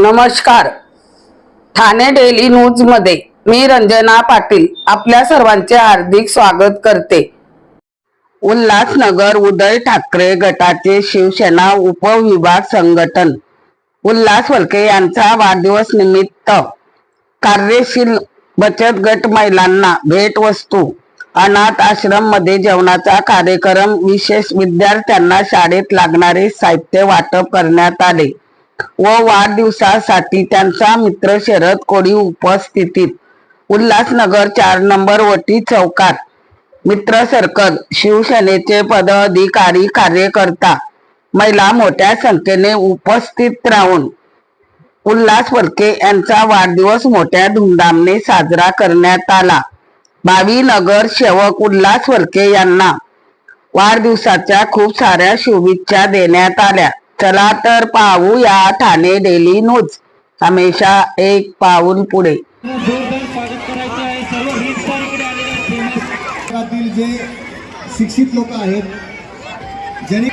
नमस्कार. ठाणे डेली न्यूजमध्ये मी रंजना पाटील आपल्या सर्वांचे हार्दिक स्वागत करते. उल्हासनगर उदय ठाकरे गटाचे शिवसेना उपविभाग संघटन. उल्हास वलके यांचा वाढदिवस निमित्त कार्यशील बचत गट महिलांना भेटवस्तू अनाथ आश्रममध्ये जेवणाचा कार्यक्रम विशेष विद्यार्थ्यांना शाळेत लागणारे साहित्य वाटप करण्यात आले. व वाढदिवसासाठी त्यांचा मित्र शरद कोळी उपस्थितीत उल्हासनगर चार नंबर वटी चौकात मित्र सर्कल शिवसेनेचे पदाधिकारी कार्यकर्ता महिला मोठ्या संख्येने उपस्थित राहून उल्हास फडके यांचा वाढदिवस मोठ्या धुमधामने साजरा करण्यात आला. भावी नगर सेवक उल्हास फडके यांना वाढदिवसाच्या खूप साऱ्या शुभेच्छा देण्यात आल्या. चला तर पाहूया ठाणे डेली न्यूज हमेशा एक पाऊल पुढे. जोरदार स्वागत करायचं आहे सर्व हिट इकडे आलेले आहेत फेमस क्षेत्रातील जे शिक्षित लोक आहेत ज्यांनी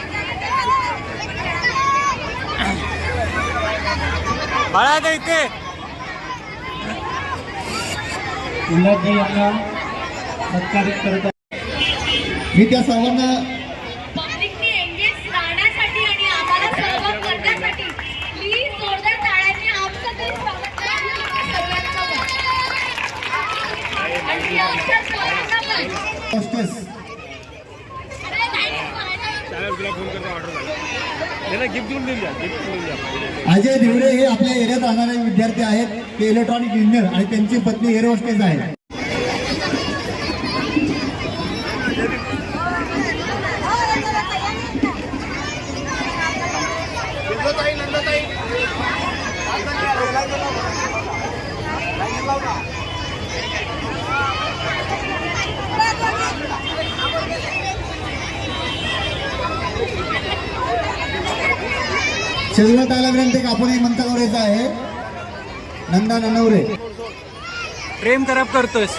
बाळा का इथे उल्हासजी यांना सत्कारित करत आहे मी त्या सर्वांना पब्लिकनी एंगेज राहण्यासाठी आणि आम्हाला सहभाग करण्यासाठी प्लीज जोरदार टाळ्यांनी आमचं तरी स्वागत करा सर्वांचं आणि आमच्या सर्वांना पण hostess अरे नाही, नाही, गिफ्ट देऊन देऊन द्या गिफ्ट देऊन द्या अजय धिवरे हे आपल्या एरियात राहणारे विद्यार्थी आहेत. ते इलेक्ट्रॉनिक इंजिनियर आणि त्यांची पत्नी एअर होस्टेस आहे. शेजूला ताला विनंती का आपण मंचावर यायचं आहे. नंदा ननवरे. प्रेम करप करतोस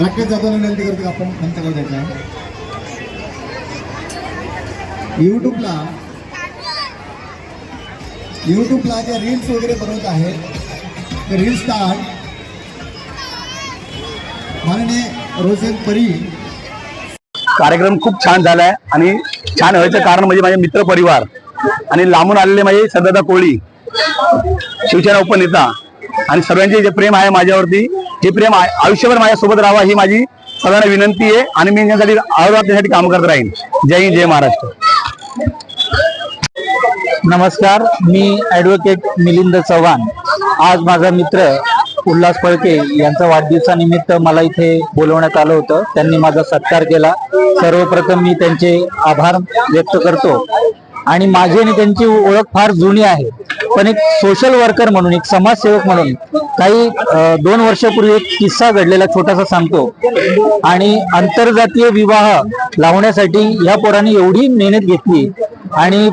राकेश जाधवला विनंती करतो आपण त्यांच्याकडे जायचं युट्यूबला युट्यूबला ज्या रील्स वगैरे बनवत आहेत ते रील्स स्टार्ट माननीय रोशन परी. कार्यक्रम खूप छान झालाय आणि छान व्हायचं कारण म्हणजे माझे मित्र परिवार आणि लांबून आलेले माझे सदादा कोळी शिवसेना उपनेता आणि सर्वांचे जे प्रेम आहे माझ्यावरती हे प्रेम आयुष्यभर माझ्यासोबत राहावा ही माझी सगळ्यांना विनंती आहे आणि मी यासाठी अहोरात्र काम करत राहीन. जय हिंद जय महाराष्ट्र. नमस्कार मी ॲडव्होकेट मिलिंद चव्हाण. आज माझा मित्र उल्हास फळके यांचा वाढदिवसानिमित्त मला इथे बोलवण्यात आलं होतं. त्यांनी माझा सत्कार केला. सर्वप्रथम मी त्यांचे आभार व्यक्त करतो. आणि माझी आणि त्यांची ओळख फार जुनी आहे. पण एक सोशल वर्कर म्हणून एक समाजसेवक म्हणून काही दोन वर्षापूर्वी एक किस्सा घडलेला छोटासा सांगतो. आणि आंतरजातीय विवाह लावण्यासाठी या पोरांनी एवढी मेहनत घेतली आणि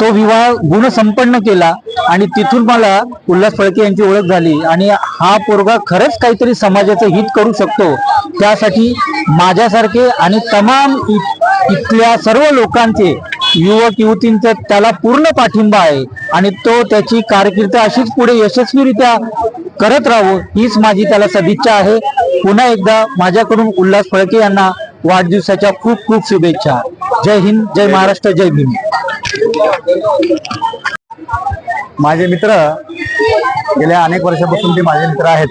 तो विवाह गुणसंपन्न केला आणि तिथून मला उल्हास फळके यांची ओळख झाली. आणि हा पोरगा खरंच काहीतरी समाजाचं हित करू शकतो. त्यासाठी माझ्यासारखे आणि तमाम इथल्या सर्व लोकांचे युवक युवतींचा त्याला पूर्ण पाठिंबा आहे आणि तो त्याची कारकीर्द अशीच पुढे यशस्वीरित्या करत राहावं हीच माझी त्याला सदिच्छा आहे. पुन्हा एकदा माझ्याकडून उल्हास फळके यांना वाढदिवसाच्या खूप खूप शुभेच्छा. जय हिंद जय महाराष्ट्र जय भीम. माझे मित्र गेल्या अनेक वर्षापासून ते माझे मित्र आहेत.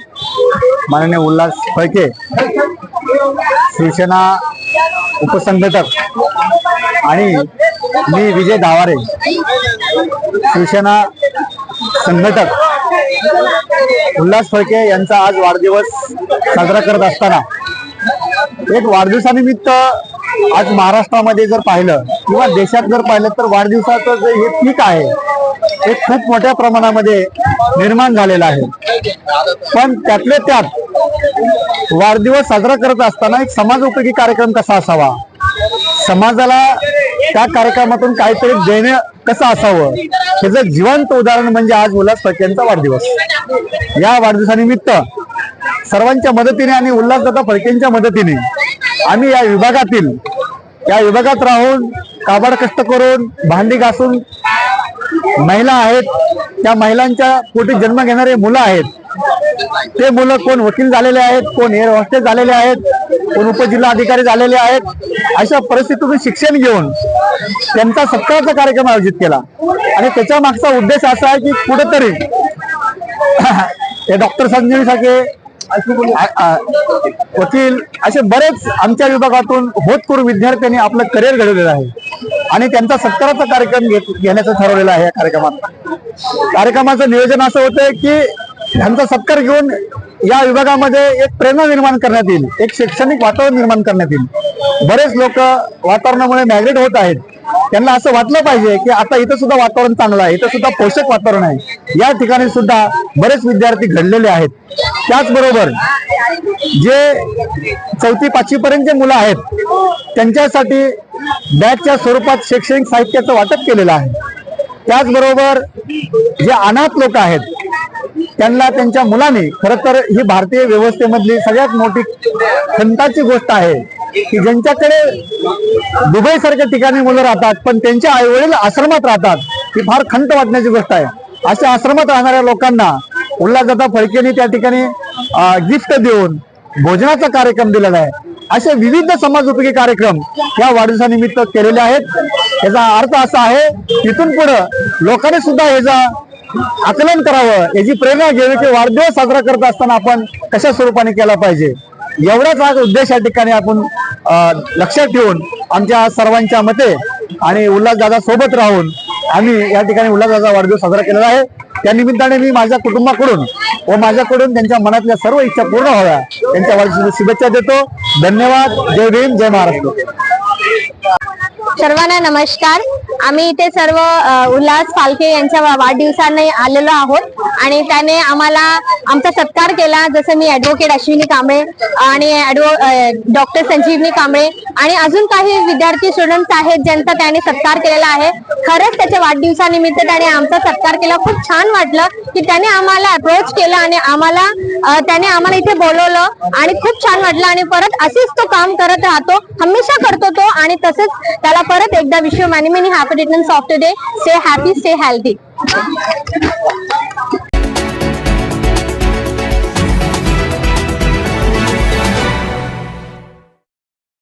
माननीय उल्हास फळके शिवसेना उपसंघटक आणि मी विजय दावारे शिवसेना संघटक. उल्हास फळके यांचा आज वाढदिवस साजरा करत असताना एक वाढदिवसानिमित्त आज महाराष्ट्रामध्ये जर पाहिलं किंवा देशात जर पाहिलं तर वाढदिवसाचं जे हे पीक आहे हे खूप मोठ्या प्रमाणामध्ये निर्माण झालेलं आहे. पण त्यातले त्यात वाढदिवस साजरा करत असताना एक समाज उपयोगी कार्यक्रम कसा असावा? समाजाला त्या कार्यक्रमातून काहीतरी देणं कसं असावं? ह्याचं जिवंत उदाहरण म्हणजे आज उल्हास फडके यांचा वाढदिवस. या वाढदिवसानिमित्त सर्वांच्या मदतीने आणि उल्हासदादा फडकेंच्या मदतीने आम्ही या विभागातील या विभागात राहून काबाड कष्ट करून भांडी घासून महिला आहेत त्या महिलांच्या पोटी जन्म घेणारे मुलं आहेत ते मुलं कोण वकील झालेले आहेत कोण एअर हॉस्टेल झालेले आहेत कोण उपजिल्हा अधिकारी झालेले आहेत अशा परिस्थितीतून शिक्षण घेऊन त्यांचा सत्काराचा कार्यक्रम आयोजित केला. आणि त्याच्या मागचा उद्देश असा आहे की कुठेतरी हे डॉक्टर संजीव सारखे वकील असे बरेच आमच्या विभागातून होतकरू विद्यार्थ्यांनी आपलं करिअर घडवलेलं आहे. आणि त्यांचा सत्काराचा कार्यक्रम घेत- घेण्याचं ठरवलेलं आहे या कार्यक्रमात. कार्यक्रमाचं नियोजन असं होतं की त्यांचा सत्कार घेऊन या विभागामध्ये एक प्रेरणा निर्माण करण्यात येईल एक शैक्षणिक वातावरण निर्माण करण्यात येईल. बरेच लोक वातावरणामुळे मॅग्रेट होत आहेत. त्यांना असं वाटलं पाहिजे की आता इथं सुद्धा वातावरण चांगलं आहे इथं सुद्धा पोषक वातावरण आहे. या ठिकाणी सुद्धा बरेच विद्यार्थी घडलेले आहेत. त्याचबरोबर जे चौथी पाचवी पर्यंत जे मुलं आहेत त्यांच्यासाठी बॅगच्या स्वरूपात शैक्षणिक साहित्याचं वाटप केलेलं आहे. त्याचबरोबर जे अनाथ लोक आहेत त्यांना त्यांच्या मुलाने खर तर ही भारतीय व्यवस्थेमधली सगळ्यात मोठी खंताची गोष्ट आहे की ज्यांच्याकडे दुबई सारख्या ठिकाणी मुलं राहतात पण त्यांचे आईवडील आश्रमात राहतात ही फार खंत वाटण्याची गोष्ट आहे. अशा आश्रमात राहणाऱ्या लोकांना उल्हा जाता फडकेने त्या ठिकाणी गिफ्ट देऊन भोजनाचा कार्यक्रम दिलेला आहे. असे विविध समाजोपयोगी कार्यक्रम या वाढदिवसानिमित्त केलेले आहेत. याचा अर्थ असा आहे तिथून पुढे लोकांनी सुद्धा याचा आकलन करावं. याची प्रेरणा घ्यावी की वाढदिवस साजरा करत असताना आपण कशा स्वरूपाने केला पाहिजे? एवढाच हा उद्देश या ठिकाणी आपण लक्षात ठेवून आमच्या सर्वांच्या मते आणि उल्हासदादा सोबत राहून आम्ही या ठिकाणी उल्हासदादा वाढदिवस साजरा केलेला आहे. त्या निमित्ताने मी माझ्या कुटुंबाकडून व माझ्याकडून त्यांच्या मनातल्या सर्व इच्छा पूर्ण व्हाव्या. त्यांच्या वाढदिवसाची शुभेच्छा देतो. धन्यवाद. जय भीम. जय महाराष्ट्र. सर्वांना नमस्कार. आम्ही इथे सर्व उल्हास फालके यांच्या वाढदिवसांनी वाढदिवसाने आलेलो आहोत. आणि त्याने आम्हाला आमचा सत्कार केला जसं मी ऍडव्होकेट अश्विनी कांबळे आणि डॉक्टर संजीवनी कांबळे आणि अजून काही विद्यार्थी स्टुडंट्स आहेत ज्यांचा त्याने सत्कार केलेला आहे. खरंच त्याच्या वाढदिवसानिमित्त त्याने आमचा सत्कार केला. खूप छान वाटलं की त्याने आम्हाला अप्रोच केलं आणि आम्हाला त्याने आम्हाला इथे बोलवलं आणि खूप छान वाटलं. आणि परत असेच तो काम करत राहतो हमेशा करतो तो आणि तसेच त्याला परत एकदा Vishwa many happy return of day stay happy stay healthy